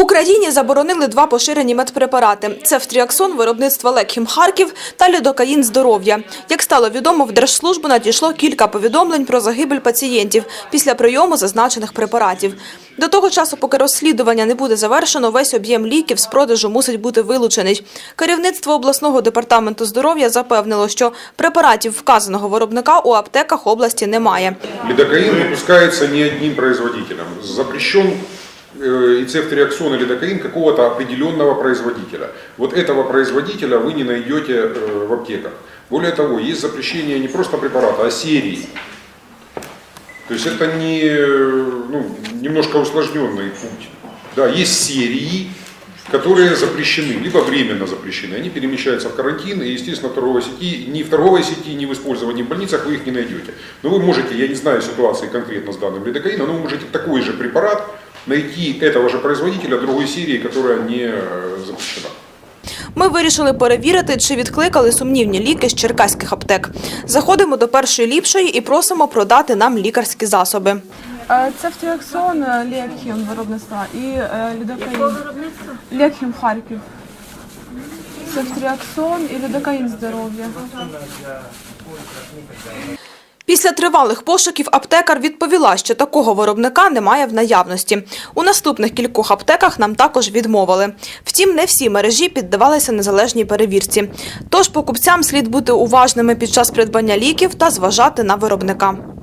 Україні заборонили два поширені медпрепарати: це фтріаксон виробництва Лекхім Харків та лідокаїн здоров'я. Як стало відомо, в держслужбу надійшло кілька повідомлень про загибель пацієнтів після прийому зазначених препаратів. До того часу, поки розслідування не буде завершено, весь об'єм ліків з продажу мусить бути вилучений. Керівництво обласного департаменту здоров'я запевнило, що препаратів вказаного виробника у аптеках області немає. Лидокаин выпускается не одним производителем. Запрещен э, и цефтриаксон и лидокаин какого-то определенного производителя. Вот этого производителя вы не найдете э, в аптеках. Более того, есть запрещение не просто препарата, а серии. То есть это не, э, ну, немножко усложненный путь. Да, есть серии, которые запрещены, либо временно запрещены. Они перемещаются в карантин, и, естественно, торговой сети, ни в торговой сети, ни в использовании в больницах вы их не найдете. Но вы можете, я не знаю ситуации конкретно с данным лидокаином, но вы можете такой же препарат найти этого же производителя другой серии, которая не э, запрещена. Ми вирішили перевірити, чи відкликали сумнівні ліки з черкаських аптек. Заходимо до першої ліпшої і просимо продати нам лікарські засоби. Е, Це фтіаксон Лекхім виробництва і е, лідокаїн. Лекхім Харків. Це фтіаксон і лідокаїн здоров'я. Після тривалих пошуків аптекар відповіла, що такого виробника немає в наявності. У наступних кількох аптеках нам також відмовили. Втім, не всі мережі піддавалися незалежній перевірці. Тож покупцям слід бути уважними під час придбання ліків та зважати на виробника.